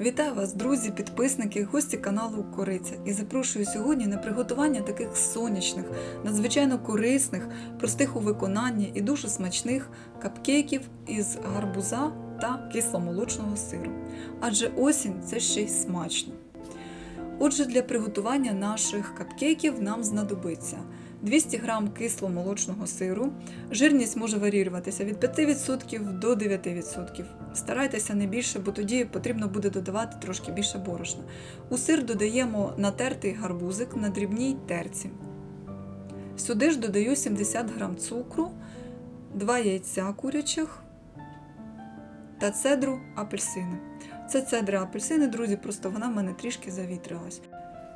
Вітаю вас, друзі, підписники, гості каналу Кориця і запрошую сьогодні на приготування таких сонячних, надзвичайно корисних, простих у виконанні і дуже смачних капкейків із гарбуза та кисломолочного сиру. Адже осінь це ще й смачно. Отже, для приготування наших капкейків нам знадобиться 200 г кисломолочного сиру. Жирність може варіюватися від 5% до 9%. Старайтеся не більше, бо тоді потрібно буде додавати трошки більше борошна. У сир додаємо натертий гарбузик на дрібній терці. Сюди ж додаю 70 г цукру, 2 яйця курячих та цедру апельсини. Це цедра апельсини, друзі, просто вона в мене трішки завітрилась.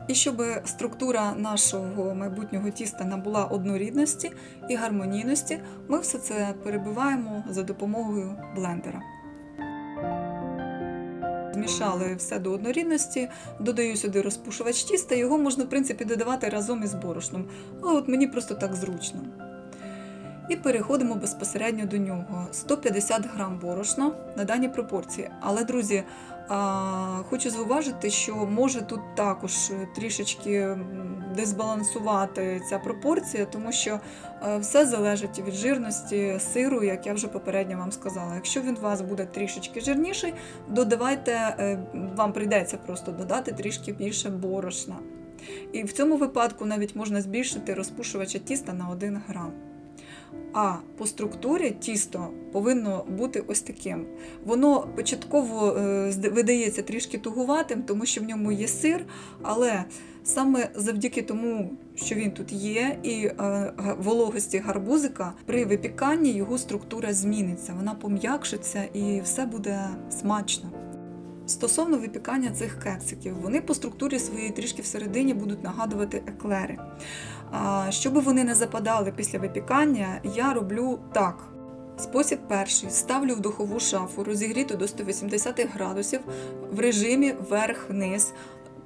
І щоб структура нашого майбутнього тіста набула однорідності і гармонійності, ми все це перебиваємо за допомогою блендера. Змішали все до однорідності, додаю сюди розпушувач тіста, його можна, в принципі, додавати разом із борошном. Але от мені просто так зручно. І переходимо безпосередньо до нього. 150 грам борошна на дані пропорції. Але, друзі, хочу зауважити, що може тут також трішечки м, дисбалансувати ця пропорція, тому що е, все залежить від жирності сиру, як я вже попередньо вам сказала. Якщо він у вас буде трішечки жирніший, додавайте, е, вам прийдеться просто додати трішки більше борошна. І в цьому випадку навіть можна збільшити розпушувача тіста на 1 грам. А по структурі тісто повинно бути ось таким. Воно початково е, видається трішки тугуватим, тому що в ньому є сир, але саме завдяки тому, що він тут є, і е, вологості гарбузика, при випіканні його структура зміниться, вона пом'якшиться і все буде смачно. Стосовно випікання цих кексиків, вони по структурі своєї трішки всередині будуть нагадувати еклери. Щоб вони не западали після випікання, я роблю так. Спосіб перший ставлю в духову шафу, розігріту до 180 градусів в режимі вверх-вниз,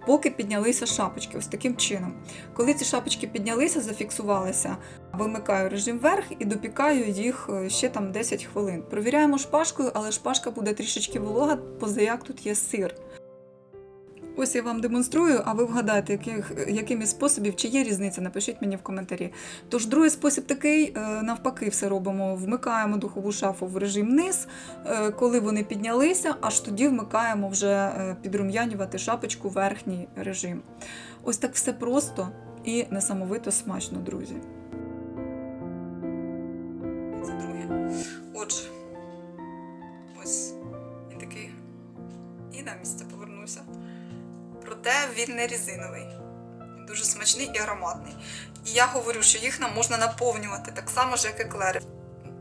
поки піднялися шапочки, ось таким чином. Коли ці шапочки піднялися, зафіксувалися, вимикаю режим вверх і допікаю їх е, ще там 10 хвилин. Провіряємо шпажкою, але шпажка буде трішечки волога, позаяк тут є сир. Ось я вам демонструю, а ви вгадаєте, яких, якими способів, чи є різниця, напишіть мені в коментарі. Тож другий спосіб такий, е, навпаки, все робимо. Вмикаємо духову шафу в режим низ, е, коли вони піднялися, аж тоді вмикаємо вже е, підрум'янювати шапочку верхній режим. Ось так все просто і несамовито смачно, друзі. Проте він не резиновий. Дуже смачний і ароматний. І я говорю, що їх нам можна наповнювати так само як еклери.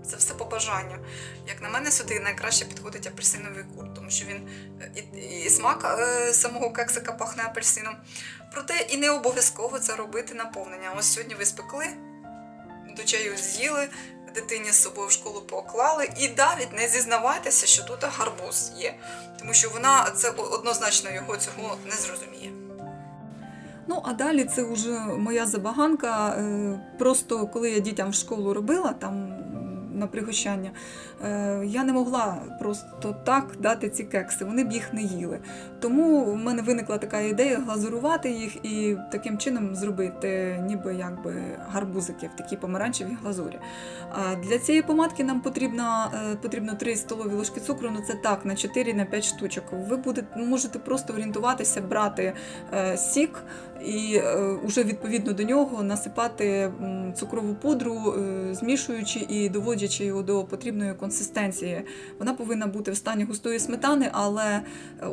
Це все по бажанню. Як на мене, сюди найкраще підходить апельсиновий курт, тому що він е, і, і смак е, самого кексика пахне апельсином. Проте і не обов'язково це робити наповнення. Ось сьогодні ви спекли, до чаю з'їли, дитині з собою в школу поклали, і навіть не зізнавайтеся, що тут гарбуз є, тому що вона це однозначно його цього не зрозуміє. Ну, а далі це вже моя забаганка. Е, Просто коли я дітям в школу робила там на пригощання, е, я не могла просто так дати ці кекси, вони б їх не їли. Тому в мене виникла така ідея глазурувати їх і таким чином зробити ніби якби гарбузики в такій помаранчевій глазурі. А для цієї помадки нам потрібно, е, потрібно 3 столові ложки цукру, ну це так, на 4 на 5 штучок. Ви будете, можете просто орієнтуватися, брати е, сік і е, уже відповідно до нього насипати цукрову пудру, змішуючи і доводячи його до потрібної консистенції. Вона повинна бути в стані густої сметани, але е,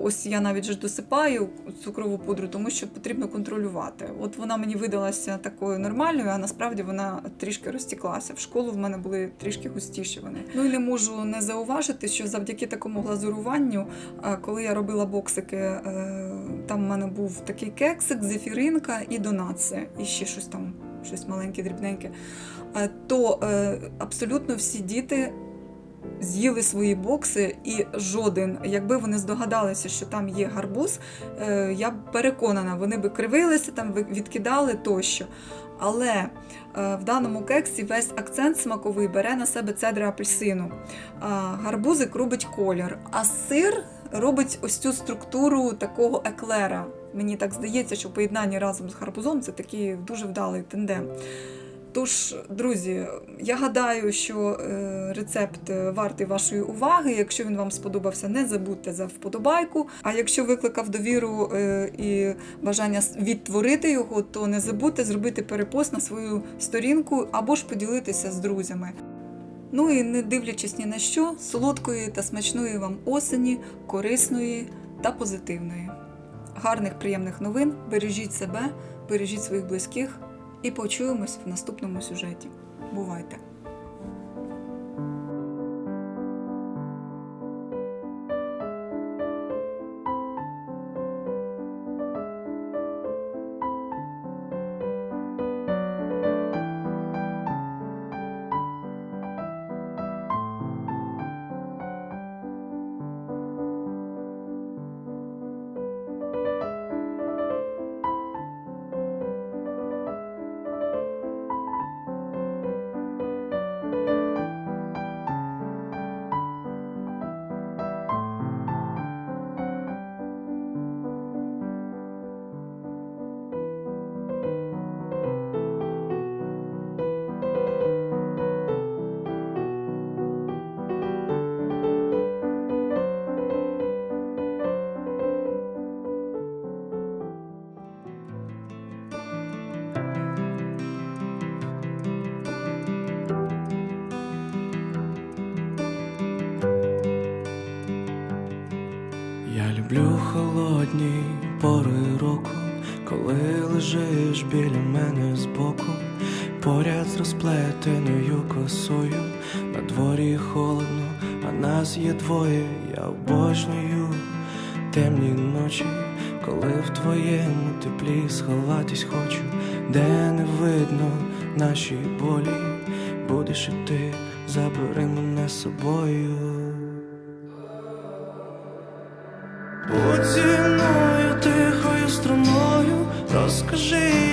ось я навіть ж досипаю цукрову пудру, тому що потрібно контролювати. От вона мені видалася такою нормальною, а насправді вона трішки розтіклася. В школу в мене були трішки густіші вони. Ну і не можу не зауважити, що завдяки такому глазуруванню, е, коли я робила боксики, е, там в мене був такий кексик, зефіринка і донаци, і ще щось там, щось маленьке, дрібненьке. Е, То е, абсолютно всі діти з'їли свої бокси, і жоден, якби вони здогадалися, що там є гарбуз, е, я переконана, вони би кривилися, там відкидали тощо. Але в даному кексі весь акцент смаковий бере на себе цедра апельсину. Гарбузик робить колір, а сир робить ось цю структуру такого еклера. Мені так здається, що поєднання разом з гарбузом це такий дуже вдалий тендем. Тож, друзі, я гадаю, що е, рецепт е, вартий вашої уваги. Якщо він вам сподобався, не забудьте за вподобайку. А якщо викликав довіру е, і бажання відтворити його, то не забудьте зробити перепост на свою сторінку або ж поділитися з друзями. Ну і не дивлячись ні на що, солодкої та смачної вам осені, корисної та позитивної. Гарних приємних новин, бережіть себе, бережіть своїх близьких і почуємось в наступному сюжеті. Бувайте! Люблю холодні пори року, коли лежиш біля мене збоку, поряд з розплетеною косою, на дворі холодно, а нас є двоє, я обожнюю темні ночі, коли в твоєму теплі сховатись хочу, де не видно наші болі, будеш і ти, забери мене з собою. Мною тихою струною, розкажи,